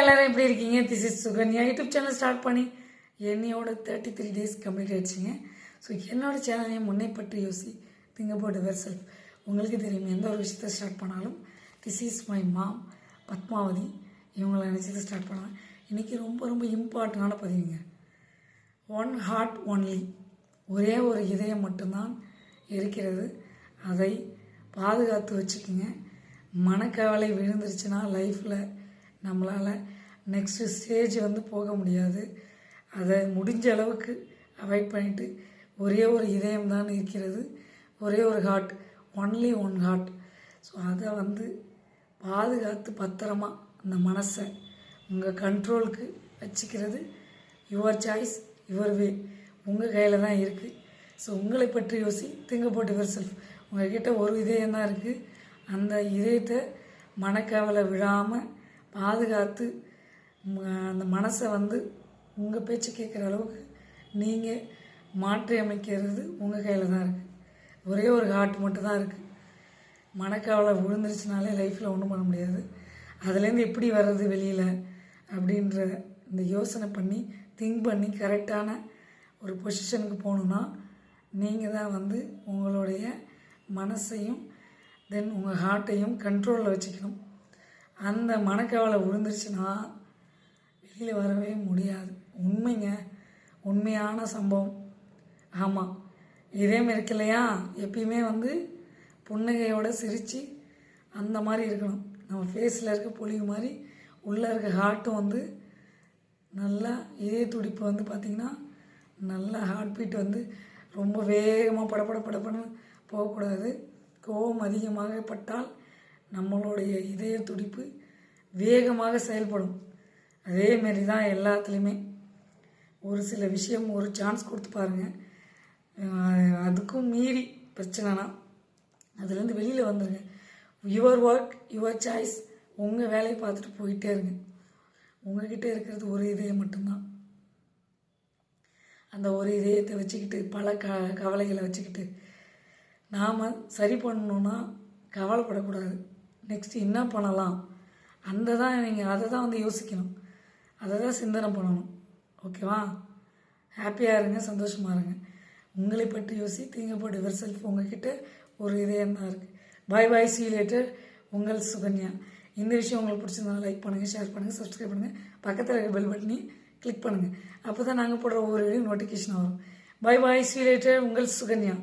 எல்லாரும் எப்படி இருக்கீங்க? This is Sukanya YouTube channel start பண்ணி என்னையோட தேர்ட்டி த்ரீ டேஸ் கம்ப்ளீட் ஆயிடுச்சுங்க. ஸோ என்னோட சேனலையும் முன்னை பற்றி யோசி திங்க போட்டு வெர் செல்ஃப் உங்களுக்கு தெரியும் எந்த ஒரு விஷயத்தை ஸ்டார்ட் பண்ணாலும் this is my mom Padmavathi. இவங்களை நினச்சதை ஸ்டார்ட் பண்ணலாம். இன்றைக்கி ரொம்ப ரொம்ப இம்பார்ட்டண்டான பதிவுங்க. ஒன் ஹார்ட் ஒன்லி ஒரே ஒரு இதயம் மட்டும்தான் இருக்கிறது. அதை பாதுகாத்து வச்சுக்கோங்க. மனக்கவலை விழுந்துருச்சுன்னா லைஃப்பில் நம்மளால் நெக்ஸ்ட்டு ஸ்டேஜ் வந்து போக முடியாது. அதை முடிஞ்ச அளவுக்கு அவாய்ட் பண்ணிவிட்டு ஒரே ஒரு இதயம் தான் இருக்கிறது. ஒரே ஒரு heart only one heart so அதை வந்து பாதுகாத்து பத்திரமா அந்த மனசை உங்கள் கண்ட்ரோலுக்கு வச்சுக்கிறது. யுவர் சாய்ஸ் யுவர் வே உங்கள் கையில் தான் இருக்குது ஸோ உங்களை பற்றி யோசி திங்க போட்டு யுவர் செல்ஃப் உங்கள்கிட்ட ஒரு இதயம் தான் இருக்குது அந்த இதயத்தை மனக்கவலை விழாமல் பாதுகாத்து அந்த மனசை வந்து உங்கள் பேச்சு கேட்குற அளவுக்கு நீங்கள் மாற்றி அமைக்கிறது உங்கள் கையில் தான் இருக்குது ஒரே ஒரு ஹார்ட் மட்டும் தான் இருக்குது மனக்கவலை விழுந்துருச்சுனாலே லைஃப்பில் ஒன்றும் பண்ண முடியாது. அதுலேருந்து எப்படி வர்றது வெளியில் அப்படின்ற இந்த யோசனை பண்ணி திங்க் பண்ணி கரெக்டான ஒரு பொசிஷனுக்கு போகணுன்னா நீங்கள் தான் வந்து உங்களுடைய மனசையும் தென் உங்கள் ஹார்ட்டையும் கண்ட்ரோலில் வச்சுக்கணும். அந்த மனக்கவலை விழுந்துருச்சுன்னா வெளியில் வரவே முடியாது. உண்மைங்க. உண்மையான சம்பவம். ஆமாம் இதே இருக்கு இல்லையா எப்பயுமே வந்து புன்னகையோட சிரித்து அந்த மாதிரி இருக்கணும். நம்ம ஃபேஸில் இருக்க பொழிவு மாதிரி உள்ளே இருக்க ஹார்ட்டும் வந்து நல்லா இதே துடிப்பு வந்து பார்த்திங்கன்னா நல்லா ஹார்ட் பீட் வந்து ரொம்ப வேகமாக படபட படப்படன்னு போகக்கூடாது. கோபம் அதிகமாக பட்டால் நம்மளுடைய இதய துடிப்பு வேகமாக செயல்படும். அதே மாரி தான் எல்லாத்துலேயுமே. ஒரு சில விஷயம் ஒரு சான்ஸ் கொடுத்து பாருங்கள் அதுக்கும் மீறி பிரச்சனைனா அதுலேருந்து வெளியில் வந்துடுங்க யுவர் ஒர்க் யுவர் சாய்ஸ் உங்கள் வேலையை பார்த்துட்டு போயிட்டே இருங்க. உங்ககிட்ட இருக்கிறது ஒரு இதயம் மட்டும்தான். அந்த ஒரு இதயத்தை வச்சுக்கிட்டு பல க கவலைகளை வச்சுக்கிட்டு நாம் சரி பண்ணணுன்னா கவலைப்படக்கூடாது. நெக்ஸ்ட் என்ன பண்ணலாம்? அந்த தான் நீங்கள் அதை தான் வந்து யோசிக்கணும். அதை தான் சிந்தனை பண்ணணும். ஓகேவா ஹாப்பியாக இருங்க சந்தோஷமாக இருங்க. உங்களை பற்றி யோசி தீங்க போட்டு இவர் செல்ஃப் உங்ககிட்ட ஒரு இதயம் தான் இருக்குது பாய் பாய் சி லேட்டர் உங்கள் சுகன்யா. இந்த விஷயம் உங்களுக்கு பிடிச்சிருந்தா லைக் பண்ணுங்கள் ஷேர் பண்ணுங்கள் சப்ஸ்கிரைப் பண்ணுங்கள் பக்கத்தில் இருக்க பெல் பட்டனையும் கிளிக் பண்ணுங்கள் அப்போ தான் நாங்கள் போடுற ஒவ்வொரு வீடியோ நோட்டிஃபிகேஷன் வரும். பாய் பாய் சி லேட்டர் உங்கள் சுகன்யா.